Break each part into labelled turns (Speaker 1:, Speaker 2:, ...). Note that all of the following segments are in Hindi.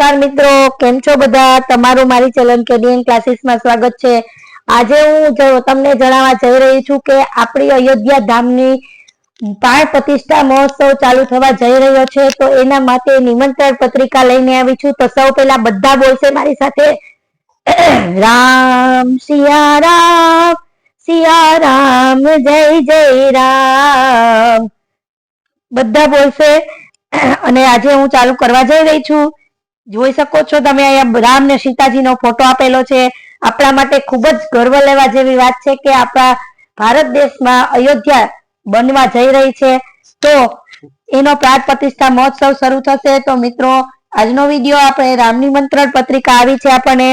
Speaker 1: નમસ્કાર મિત્રો, કેમ છો બધા? તમારું મારી ચલન કેડિયન ક્લાસીસમાં સ્વાગત છે. આજે હું તમને જણાવવા જઈ રહી છું કે આપણી અયોધ્યા ધામની પ્રાણ પ્રતિષ્ઠા મહોત્સવ ચાલુ થવા જઈ રહ્યો છે, તો એના માટે નિમંત્રણ પત્રિકા લઈને આવી છું. તો સૌ પહેલા બધા બોલશે મારી સાથે. રામ સિયા રામ રામ, જય જય રામ. બધા બોલશે અને આજે હું ચાલુ કરવા જઈ રહી છું. જોઈ શકો છો તમે અહીંયા રામ ને સીતાજી નો ફોટો આપેલો છે. આપણા માટે ખૂબ જ ગર્વ લેવા જેવી વાત છે કે આપણા ભારત દેશમાં અયોધ્યા બનવા જઈ રહી છે. તો એનો પ્રાગ પ્રતિષ્ઠા મહોત્સવ શરૂ થશે. તો મિત્રો, આજનો વીડિયો આપણે રામ નિમંત્રણ પત્રિકા આવી છે આપણને.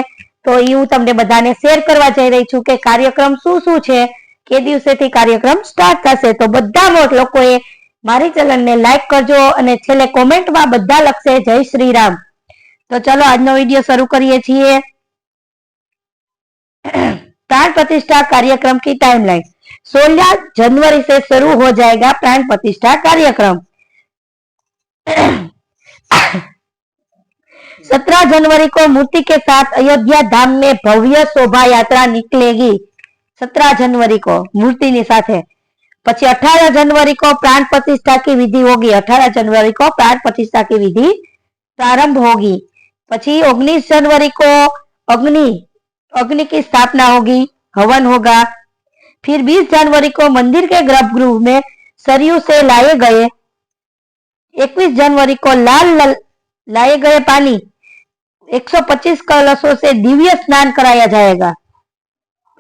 Speaker 1: તો એ હું તમને બધાને શેર કરવા જઈ રહી છું કે કાર્યક્રમ શું શું છે, કે દિવસેથી કાર્યક્રમ સ્ટાર્ટ થશે. તો બધા લોકોએ મારી ચેનલને લાઈક કરજો અને છેલ્લે કોમેન્ટમાં બધા લખશે જય શ્રી રામ. तो चलो आज વિડીયો शुरू કરીએ प्राण प्रतिष्ठा कार्यक्रम की टाइमलाइन 16 जनवरी से शुरू हो जाएगा प्राण प्रतिष्ठा कार्यक्रम 17 जनवरी को मूर्ति के साथ अयोध्या धाम में भव्य शोभा यात्रा निकलेगी 17 जनवरी को मूर्ति ने साथ पची 18 जनवरी को प्राण प्रतिष्ठा की विधि होगी 18 जनवरी को प्राण प्रतिष्ठा की विधि प्रारंभ होगी પછી 19 जनवरी को अग्नि अग्नि की स्थापना होगी हवन होगा। फिर 20 जनवरी को मंदिर के गर्भगृह में सरयू से लाए गए 21 जनवरी को लाल लल, लाए गए पानी 125 कलशों से दिव्य स्नान कराया जाएगा।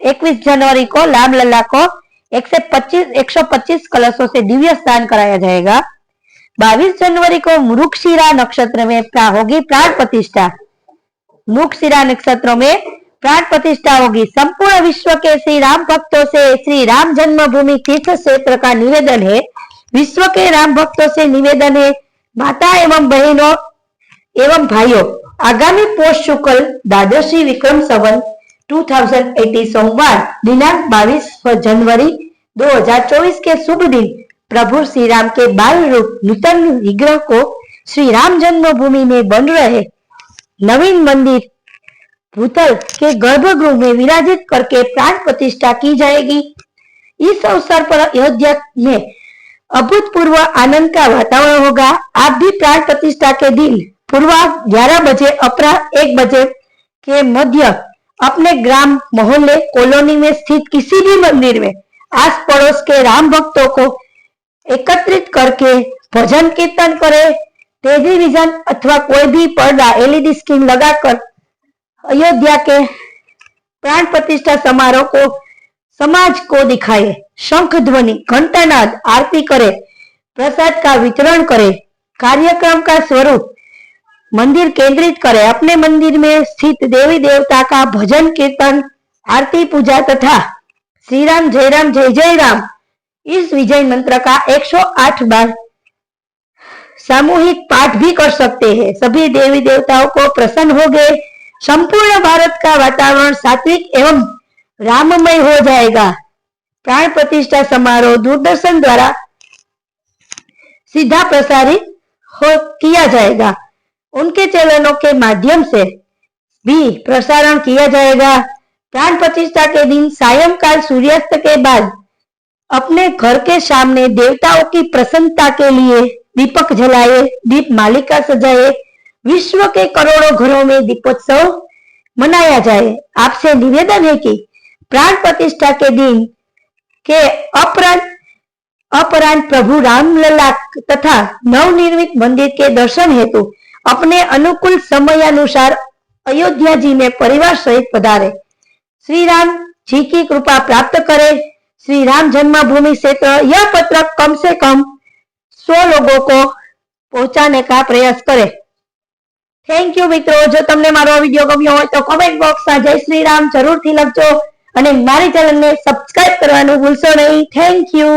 Speaker 1: 21 जनवरी को लाल लल्ला को 125 125 कलशों से दिव्य स्नान कराया जाएगा। 22 जनवरी को मृगशिरा नक्षत्र में होगी प्राण प्रतिष्ठा। मृगशिरा नक्षत्र में प्राण प्रतिष्ठा होगी। संपूर्ण विश्व के श्री राम भक्तों से श्री राम जन्मभूमि तीर्थ क्षेत्र का निवेदन है। विश्व के राम भक्तों से निवेदन है, माता एवं बहनों एवं भाइयों, आगामी पोष शुक्ल द्वादशी विक्रम संवत 2080 सोमवार, दिनांक 22 जनवरी 2024 के शुभ दिन। प्रभु श्री राम के बाल रूप नूतन विग्रह को श्री राम जन्मभूमि में बन रहे नवीन मंदिर भूतल के गर्भगृह में विराजित करके प्राण प्रतिष्ठा की जाएगी। इस अवसर पर अयोध्या में अभूतपूर्व आनंद का वातावरण होगा। आप भी प्राण प्रतिष्ठा के दिन पूर्व ग्यारह बजे अपरा एक बजे के मध्य अपने ग्राम मोहल्ले कॉलोनी में स्थित किसी भी मंदिर में आस पड़ोस के राम भक्तों को एकत्रित करके भजन कीर्तन करे। टेलीविज़न अथवा कोई भी पर्दा, एलईडी स्क्रीन लगाकर अयोध्या के प्राण प्रतिष्ठा समारोह को समाज को दिखाए। शंख ध्वनि, घंटानाद आरती करे। प्रसाद का वितरण करे। कार्यक्रम का स्वरूप मंदिर केंद्रित करे। अपने मंदिर में स्थित देवी देवता का भजन कीर्तन, आरती पूजा तथा श्री राम जय राम जय जय राम इस विजय मंत्र का 108 बार सामूहिक पाठ भी कर सकते हैं। सभी देवी देवताओं को प्रसन्न हो गए। संपूर्ण भारत का वातावरण सात्विक एवं राममय हो जाएगा। प्राण प्रतिष्ठा समारोह दूरदर्शन द्वारा सीधा प्रसारित हो किया जाएगा। उनके चैनलों के माध्यम से भी प्रसारण किया जाएगा। प्राण प्रतिष्ठा के दिन सायंकाल सूर्यास्त के बाद अपने घर के सामने देवताओं की प्रसन्नता के लिए दीपक जलाए, दीप मालिका सजाए, विश्व के करोड़ों घरों में दीपोत्सव मनाया जाए। आपसे निवेदन है कि प्राण प्रतिष्ठा के दिन के अपरांत अपरांत प्रभु रामलला तथा नवनिर्मित मंदिर के दर्शन हेतु अपने अनुकूल समयानुसार अयोध्या जी में परिवार सहित पधारे। श्री राम जी की कृपा प्राप्त करे। श्री राम जन्मभूमि क्षेत्र यह पत्र कम से कम सौ लोगों को पहुंचाने का प्रयास करे થેન્ક યુ મિત્રો જો તમને મારો આ વિડીયો ગમ્યો હોય તો કોમેન્ટ બોક્સમાં જય શ્રી રામ જરૂરથી લખજો અને મારી ચેનલને સબસ્ક્રાઇબ કરવાનું ભૂલશો નહીં થેન્ક યુ